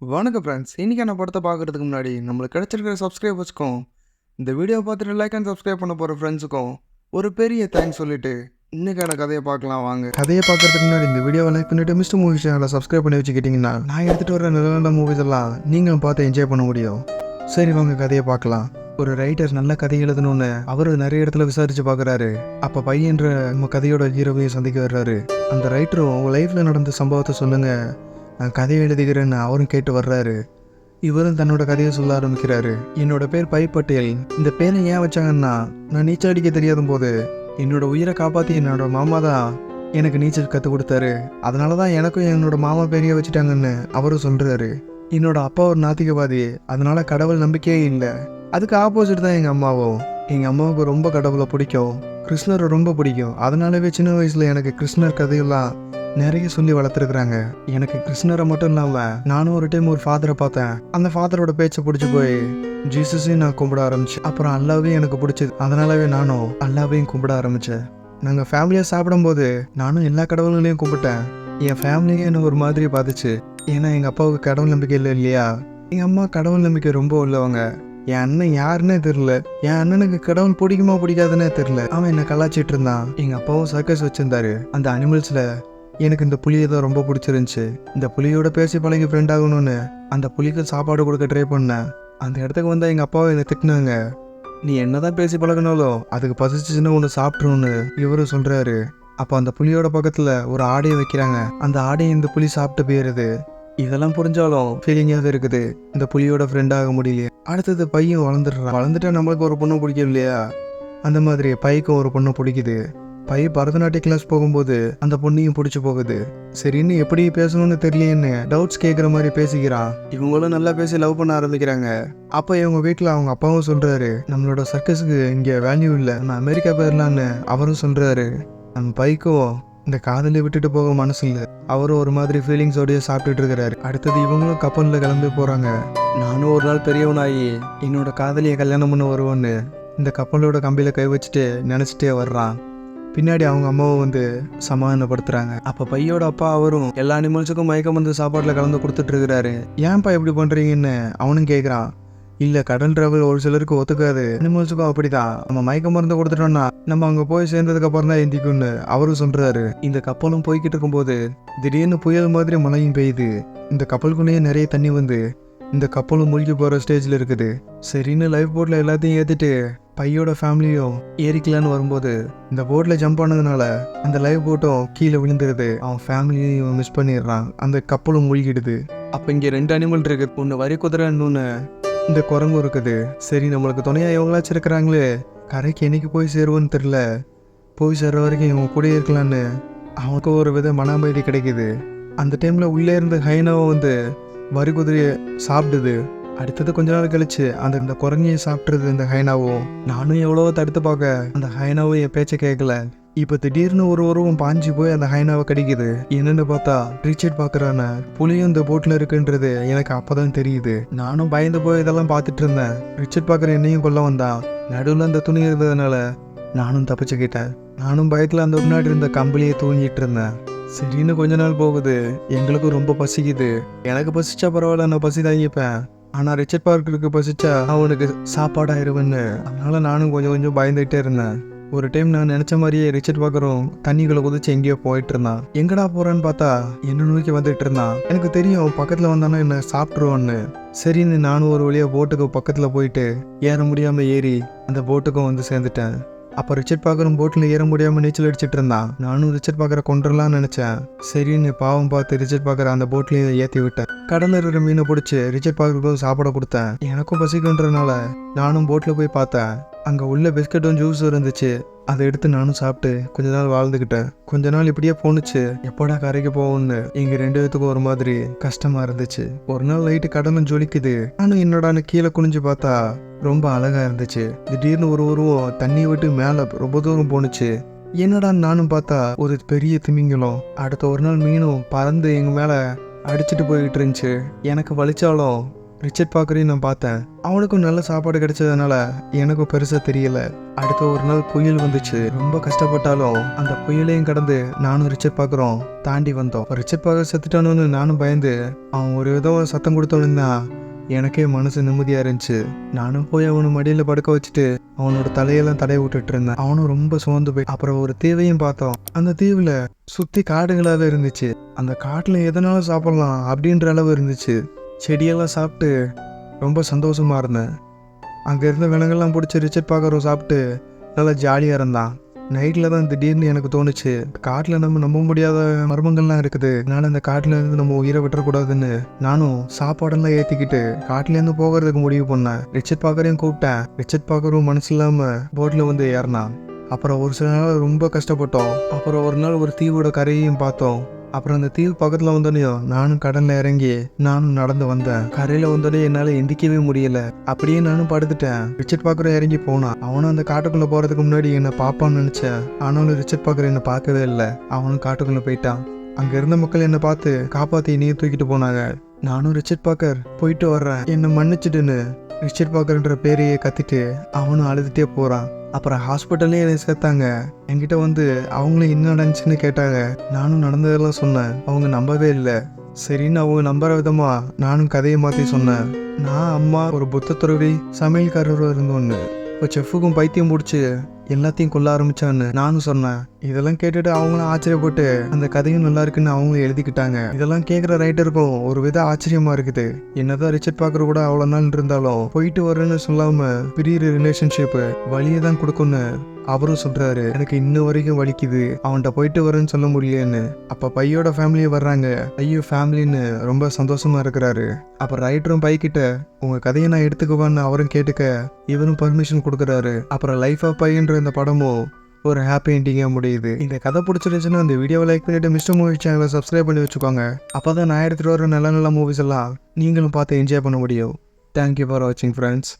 வணக்கம் ஃப்ரெண்ட்ஸ் இன்றைக்கான படத்தை பார்க்குறதுக்கு முன்னாடி நம்மளுக்கு கிடச்சிருக்கிற சப்ஸ்கிரைபர்ஸ்க்கும் இந்த வீடியோ பார்த்துட்டு லைக் அண்ட் சப்ஸ்கிரைப் பண்ண போகிற ஃப்ரெண்ட்ஸுக்கும் ஒரு பெரிய தேங்க்ஸ் சொல்லிட்டு இன்னைக்கான கதையை பார்க்கலாம் வாங்க. கதையை பார்க்கறதுக்கு முன்னாடி இந்த வீடியோவை லைக் பண்ணிவிட்டு மிஸ்டர் மூவி சேனலை சப்ஸ்கிரைப் பண்ணி வச்சுக்கிட்டிங்கன்னா நான் எடுத்துகிட்டு வர நல்ல நல்ல மூவிஸ் எல்லாம் நீங்களும் பார்த்து என்ஜாய் பண்ண முடியும். சரி வாங்க கதையை பார்க்கலாம். ஒரு ரைட்டர் நல்ல கதை எழுதணும்னு அவர் நிறைய இடத்துல விசாரிச்சு பார்க்குறாரு. அப்போ பையன்ற நம்ம கதையோட ஹீரோவையும் சந்திக்க வர்றாரு. அந்த ரைட்டரும் உங்கள் லைஃப்பில் நடந்த சம்பவத்தை சொல்லுங்க. நான் கதையை எழுதுகிறேன்னு அவரும் கேட்டு வர்றாரு. இவரும் தன்னோட கதையை சொல்ல ஆரம்பிக்கிறாரு. என்னோட பேர் பை பட்டேல் இந்த பேரை ஏன் வச்சாங்கன்னா நான் நீச்சல் அடிக்க தெரியாத போது என்னோட உயிரை காப்பாற்றி என்னோட மாமா தான் எனக்கு நீச்சல் கற்றுக் கொடுத்தாரு. அதனால தான் எனக்கும் என்னோட மாமா பேரையே வச்சுட்டாங்கன்னு அவரும் சொல்கிறாரு என்னோட அப்பா ஒரு நாத்திகவாதி அதனால கடவுள் நம்பிக்கையே இல்லை. அதுக்கு ஆப்போசிட் தான் எங்கள் அம்மாவும். எங்கள் அம்மாவுக்கு ரொம்ப கடவுளை பிடிக்கும். கிருஷ்ணரை ரொம்ப பிடிக்கும். அதனாலவே சின்ன வயசில் எனக்கு கிருஷ்ணர் கதையெல்லாம் நிறைய சொல்லி வளர்த்துருக்குறாங்க. எனக்கு கிருஷ்ணரை மட்டும் இல்லாமல் நானும் ஒரு டைம் ஒரு ஃபாதரை பார்த்தேன். அந்த ஃபாதரோட பேச்சை பிடிச்சி போய் ஜீசஸையும் நான் கும்பிட ஆரம்பிச்சேன். அப்புறம் அல்லாவையும் எனக்கு பிடிச்சது. அதனாலவே நானும் அல்லாவையும் கும்பிட ஆரம்பித்தேன் நாங்கள் ஃபேமிலியாக சாப்பிடும்போது நானும் எல்லா கடவுள்களையும் கும்பிட்டேன். என் ஃபேமிலியே என்ன ஒரு மாதிரி பார்த்துச்சு ஏன்னா எங்கள் அப்பாவுக்கு கடவுள் நம்பிக்கை இல்லை இல்லையா? எங்கள் அம்மா கடவுள் நம்பிக்கை ரொம்ப உள்ளவங்க. என் அண்ணன் யாருன்னே தெரில என் அண்ணனுக்கு கடவுள் பிடிக்குமா பிடிக்காதுன்னே தெரில அவன் என்னை கலாச்சிட்டு இருந்தான். எங்கள் அப்பாவும் சர்க்கஸ் வச்சிருந்தாரு. அந்த அனிமல்ஸில் எனக்கு இந்த புளியை தான் ரொம்ப பிடிச்சிருந்துச்சு. இந்த புளியோட பேசி பழகி ஃப்ரெண்ட் ஆகணும்னு அந்த புளிக்கு சாப்பாடு கொடுக்க ட்ரை பண்ணேன். அந்த இடத்துக்கு வந்தால் எங்கள் அப்பாவை என்னை திட்டினாங்க. நீ என்னதான் பேசி பழகினாலும் அதுக்கு பசிச்சுன்னு ஒன்று சாப்பிட்ருன்னு இவரும் சொல்கிறாரு அப்போ அந்த புளியோட பக்கத்தில் ஒரு ஆடையை வைக்கிறாங்க. அந்த ஆடையை இந்த புலி சாப்பிட்டு போயிடுது இதெல்லாம் புரிஞ்சாலும் ஃபீலிங்காக இருக்குது. இந்த புளியோட ஃப்ரெண்டாக முடியலையே. அடுத்தது பையன் வளர்ந்துடுறான். வளர்ந்துட்டா நம்மளுக்கு ஒரு பொண்ணு பிடிக்கும் இல்லையா? அந்த மாதிரி பைக்கும் ஒரு பொண்ணு பிடிக்குது. பை பரதநாட்டிய கிளாஸ் போகும்போது அந்த பொண்ணையும் பிடிச்சி போகுது. சரின்னு எப்படி பேசணும்னு தெரியலையேன்னு டவுட்ஸ் கேட்குற மாதிரி பேசிக்கிறான். இவங்களும் நல்லா பேசி லவ் பண்ண ஆரம்பிக்கிறாங்க. அப்போ இவங்க வீட்டில் அவங்க அப்பாவும் சொல்கிறாரு நம்மளோட சர்க்கஸுக்கு இங்கே வேல்யூ இல்லை. நம்ம அமெரிக்கா போயிடலான்னு அவரும் சொல்கிறாரு நம்ம பைக்கும் இந்த காதலை விட்டுட்டு போக மனசு இல்லை. அவரும் ஒரு மாதிரி ஃபீலிங்ஸோடய சாப்பிட்டுட்டு இருக்கிறாரு. அடுத்தது இவங்களும் கப்பலில் கிளம்பி போகிறாங்க நானும் ஒரு நாள் பெரியவனாகி என்னோட காதலியை கல்யாணம் பண்ண வருவோன்னு இந்த கப்பலோட கம்பியில் கை வச்சுட்டு நினச்சிட்டே வர்றான். பின்னாடி அவங்க அம்மாவை வந்து சமாதானப்படுத்துறாங்க. அப்போ பையோட அப்பா அவரும் எல்லா அனிமல்ஸுக்கும் மயக்கம் வந்து சாப்பாட்டில் கலந்து கொடுத்துட்டு இருக்கிறாரு ஏன்ப்பா இப்படி பண்ணுறீங்கன்னு அவனும் கேட்குறான் இல்லை கடல் டிராவல் ஒரு சிலருக்கு ஒத்துக்காது. அனிமல்ஸுக்கும் அப்படிதான் நம்ம மயக்க மருந்து கொடுத்துட்டோம்னா நம்ம அங்கே போய் சேர்ந்ததுக்கு அப்புறம் தான் எந்திக்கும்னு அவரும் சொல்றாரு. இந்த கப்பலும் போய்கிட்டு இருக்கும்போது திடீர்னு புயல் மாதிரி மழையும் பெய்யுது. இந்த கப்பலுக்குள்ளேயே நிறைய தண்ணி வந்து இந்த கப்பலும் மூழ்கி போகிற ஸ்டேஜில் இருக்குது. சரின்னு லைஃப் போட்டில் எல்லாத்தையும் ஏற்றிட்டு பையோட ஃபேமிலியும் ஏறிக்கலான்னு வரும்போது இந்த போட்டில் ஜம்ப் ஆனதுனால அந்த லைவ் போட்டும் கீழே விழுந்துருது. அவன் ஃபேமிலியையும் மிஸ் பண்ணிடுறான். அந்த கப்பலும் மூழ்கிடுது. அப்போ இங்கே ரெண்டு அனிமல் இருக்குது. ஒன்று வரி குதிரை இன்னொன்று இந்த குரங்கும் இருக்குது. சரி நம்மளுக்கு துணையாக எவங்களாச்சும் இருக்கிறாங்களே. கரைக்கு என்னைக்கு போய் சேருவோன்னு தெரில போய் சேர்ற வரைக்கும் இவங்க கூட இருக்கலான்னு அவனுக்கு ஒரு வித மன அமைதி கிடைக்குது. அந்த டைமில் உள்ளே இருந்த ஹைனாவும் வந்து வரி குதிரையை சாப்பிடுது. அடுத்தது கொஞ்ச நாள் கழிச்சு அந்த இந்த குரங்கையை சாப்பிட்றது இந்த ஹைனாவும் நானும் எவ்வளவோ தடுத்து பார்க்க அந்த ஹைனாவும் என் பேச்சை கேட்கல. இப்போ திடீர்னு ஒரு உருவம் பாஞ்சு போய் அந்த ஹைனாவை கடிக்குது. என்னன்னு பார்த்தா ரிச்சர்ட் பார்க்குறான புலியும் இந்த போட்டில் இருக்குன்றது எனக்கு அப்போதான் தெரியுது. நானும் பயந்து போய் இதெல்லாம் பார்த்துட்டு இருந்தேன். ரிச்சர்ட் பார்க்குற என்னையும் கொல்ல வந்தான். நடுவில் அந்த துணி இருந்ததுனால நானும் தப்பிச்சுக்கிட்டேன் நானும் பயத்தில் அந்த முன்னாடி இருந்த கம்பளியை தூங்கிட்டு இருந்தேன். சரின்னு கொஞ்ச நாள் போகுது. எங்களுக்கும் ரொம்ப பசிக்குது. எனக்கு பசிச்சா பரவாயில்ல நான் பசி தாங்கிப்பேன். ஆனால் ரிச்சர்ட் பார்க்கருக்கு பசிச்சா அவனுக்கு சாப்பாடாயிருவேன்னு. அதனால நானும் கொஞ்சம் கொஞ்சம் பயந்துகிட்டே இருந்தேன். ஒரு டைம் நான் நினச்ச மாதிரியே ரிச்சர்ட் பார்க்குறோம் தண்ணிக்குள்ள குதிச்சு எங்கேயோ போயிட்டு இருந்தான். எங்கடா போறான்னு பார்த்தா என்ன நோக்கி வந்துட்டு இருந்தான். எனக்கு தெரியும் பக்கத்தில் வந்தானே என்ன சாப்பிட்ருவான்னு சரின்னு நானும் ஒரு வழியாக போட்டுக்கு பக்கத்தில் போயிட்டு ஏற முடியாமல் ஏறி அந்த போட்டுக்கும் வந்து சேர்ந்துட்டேன். அப்போ ரிச்சர்ட் பார்க்குற போட்டில் ஏற முடியாமல் நீச்சல் அடிச்சிட்டு இருந்தான். நானும் ரிச்சர்ட் பார்க்குற கொண்டுடலாம்னு நினச்சேன். சரின்னு பாவம் பார்த்து ரிச்சர்ட் பார்க்குற அந்த போட்லேயே ஏற்றி விட்டேன். கடலில் இருக்கிற மீனை பிடிச்சி ரிச்சர்ட் பார்க்குறதுக்கு சாப்பிட கொடுத்தேன். எனக்கும் பசிக்குன்றதுனால நானும் போட்டில் போய் பார்த்தேன். அங்கே உள்ள பிஸ்கட்டும் ஜூஸும் இருந்துச்சு. அதை எடுத்து நானும் சாப்பிட்டு கொஞ்ச நாள் வாழ்ந்துக்கிட்டேன் கொஞ்ச நாள் இப்படியே போணுச்சு. எப்போடா கரைக்கு போகும்னு எங்க ரெண்டு பேத்துக்கும் ஒரு மாதிரி கஷ்டமா இருந்துச்சு. ஒரு நாள் லைட்டு கடலும் ஜொலிக்குது. நானும் என்னடான்னு கீழே குனிஞ்சு பார்த்தா ரொம்ப அழகா இருந்துச்சு. திடீர்னு ஒரு உருவம் தண்ணி விட்டு மேலே ரொம்ப தூரம் போணுச்சு. என்னடா நானும் பார்த்தா ஒரு பெரிய திமிங்கலம். அடுத்த ஒரு நாள் மீனும் பறந்து எங்க மேல அடிச்சிட்டு போய்கிட்டு இருந்துச்சு எனக்கு வலிச்சாலும் ரிச்சர்ட் பார்க்கறையும் நான் பார்த்தேன். அவனுக்கும் நல்ல சாப்பாடு கிடைச்சதுனால எனக்கும் பெருசாக தெரியல. அடுத்த ஒரு நாள் புயல் வந்துச்சு. ரொம்ப கஷ்டப்பட்டாலும் அந்த புயலையும் கடந்து நானும் ரிச்சர்ட் பார்க்குறோம் தாண்டி வந்தோம். ரிச்சர்ட் பார்க்க செத்துட்டானோன்னு நானும் பயந்து அவன் ஒரு விதம் சத்தம் கொடுத்தோன்னு தான் எனக்கே மனசு நிம்மதியாக இருந்துச்சு. நானும் போய் அவனை மடியில் படுக்க வச்சுட்டு அவனோட தலையெல்லாம் தடை விட்டுட்டு இருந்தேன். அவனும் ரொம்ப சோர்ந்து போய் அப்புறம் ஒரு தீவையும் பார்த்தோம். அந்த தீவில் சுற்றி காடுகளாக இருந்துச்சு. அந்த காட்டில் எதனாலும் சாப்பிடலாம் அப்படின்ற அளவு இருந்துச்சு. செடியெல்லாம் சாப்பிட்டு ரொம்ப சந்தோஷமா இருந்தேன். அங்கே இருந்த விலங்கெல்லாம் பிடிச்சி ரிச்சர்ட் பார்க்குறோம் சாப்பிட்டு நல்லா ஜாலியாக இருந்தான். நைட்டில் தான் திடீர்னு எனக்கு தோணுச்சு. காட்டில் நம்ம நம்ப முடியாத மர்மங்கள்லாம் இருக்குது. அதனால அந்த காட்டில் இருந்து நம்ம உயிரை விட்டுறக்கூடாதுன்னு நானும் சாப்பாடெல்லாம் ஏற்றிக்கிட்டு காட்டிலேருந்து போகிறதுக்கு முடிவு பண்ணேன். ரிச்சர்ட் பாக்கரையும் கூப்பிட்டேன். ரிச்சர்ட் பாக்கரும் மனசு இல்லாமல் போட்டில் வந்து ஏறினான். அப்புறம் ஒரு சில நாள் ரொம்ப கஷ்டப்பட்டோம். அப்புறம் ஒரு நாள் ஒரு தீவோட கரையையும் பார்த்தோம். அப்புறம் அந்த தீவு பக்கத்தில் வந்தோடனையும் நானும் கடல்ல இறங்கி நானும் நடந்து வந்தேன். கரையில் வந்தோடனே என்னால் எந்திக்கவே முடியல. அப்படியே நானும் படுத்துட்டேன். ரிச்சர்ட் பார்க்குற இறங்கி போனான். அவனும் அந்த காட்டுக்குள்ளே போகிறதுக்கு முன்னாடி என்னை பார்ப்பான்னு நினச்சேன். ஆனாலும் ரிச்சர்ட் பார்க்குற என்னை பார்க்கவே இல்லை. அவனும் காட்டுக்குள்ளே போயிட்டான். அங்கே இருந்த மக்கள் என்னை பார்த்து காப்பாற்றி நீ தூக்கிட்டு போனாங்க. நானும் ரிச்சர்ட் பாக்கர் போயிட்டு வர்றேன். என்னை மன்னிச்சிடுன்னு ரிச்சர்ட் பாக்கர்ன்ற பேரையே கத்திட்டு அவனும் அழுதுகிட்டே போகிறான் அப்புறம் ஹாஸ்பிட்டல்லே என்னை சேர்த்தாங்க. என்கிட்ட வந்து அவங்களும் என்ன நடந்துச்சுன்னு கேட்டாங்க. நானும் நடந்ததெல்லாம் சொன்னேன். அவங்க நம்பவே இல்லை. சரின்னு அவங்க நம்புற விதமா நானும் கதையை மாற்றி சொன்னேன். நான் அம்மா ஒரு புத்த துறவி சமையல்காரராக இருந்தோன்னு. இப்போ செஃப்புக்கும் பைத்தியம் பிடிச்சி எல்லாத்தையும் கொல்ல ஆரம்பிச்சான்னு நானும் சொன்னேன். இதெல்லாம் கேட்டுட்டு அவங்களும் ஆச்சரியப்பட்டு அந்த கதையும் நல்லா இருக்குன்னு அவங்களும் எழுதிக்கிட்டாங்க. இதெல்லாம் கேட்குற ரைட்டருக்கும் ஒரு வித ஆச்சரியமா இருக்குது. என்னதான் ரிச்சர்ட் பார்க்கற கூட அவ்வளோ நாள் இருந்தாலும் போயிட்டு வரேன்னு சொல்லாம பிரியிற ரிலேஷன்ஷிப் வழியை தான் கொடுக்கும்னு அவரும் சொல்றாரு எனக்கு இன்ன வரைக்கும் வலிக்குது. அவன்கிட்ட போயிட்டு வரேன்னு சொல்ல முடியலன்னு. அப்ப பையோட ஃபேமிலியே வர்றாங்க. ஐயோ ஃபேமிலின்னு ரொம்ப சந்தோஷமா இருக்கிறாரு. அப்ப ரைட்டரும் பைக்கிட்ட உங்க கதையை நான் எடுத்துக்குவான்னு அவரும் கேட்டுக்க. இவரும் பர்மிஷன் கொடுக்குறாரு. அப்புறம் லைஃப் ஆஃப் பையன்ற இந்த படமும் ஒரு ஹாப்பி என்டிங்காக முடியுது. இந்த கதை பிடிச்சிருச்சுன்னா இந்த வீடியோவை லைக் பண்ணிட்டு மிஸ்டர் மூவி சேனலை சப்ஸ்கிரைப் பண்ணி வச்சுக்கோங்க. அப்போ தான் நான் எடுத்துகிட்டு வர நல்ல நல்ல மூவிஸ் எல்லாம் நீங்களும் பார்த்து என்ஜாய் பண்ண முடியும். தேங்க்யூ ஃபார் வாட்சிங் ஃப்ரெண்ட்ஸ்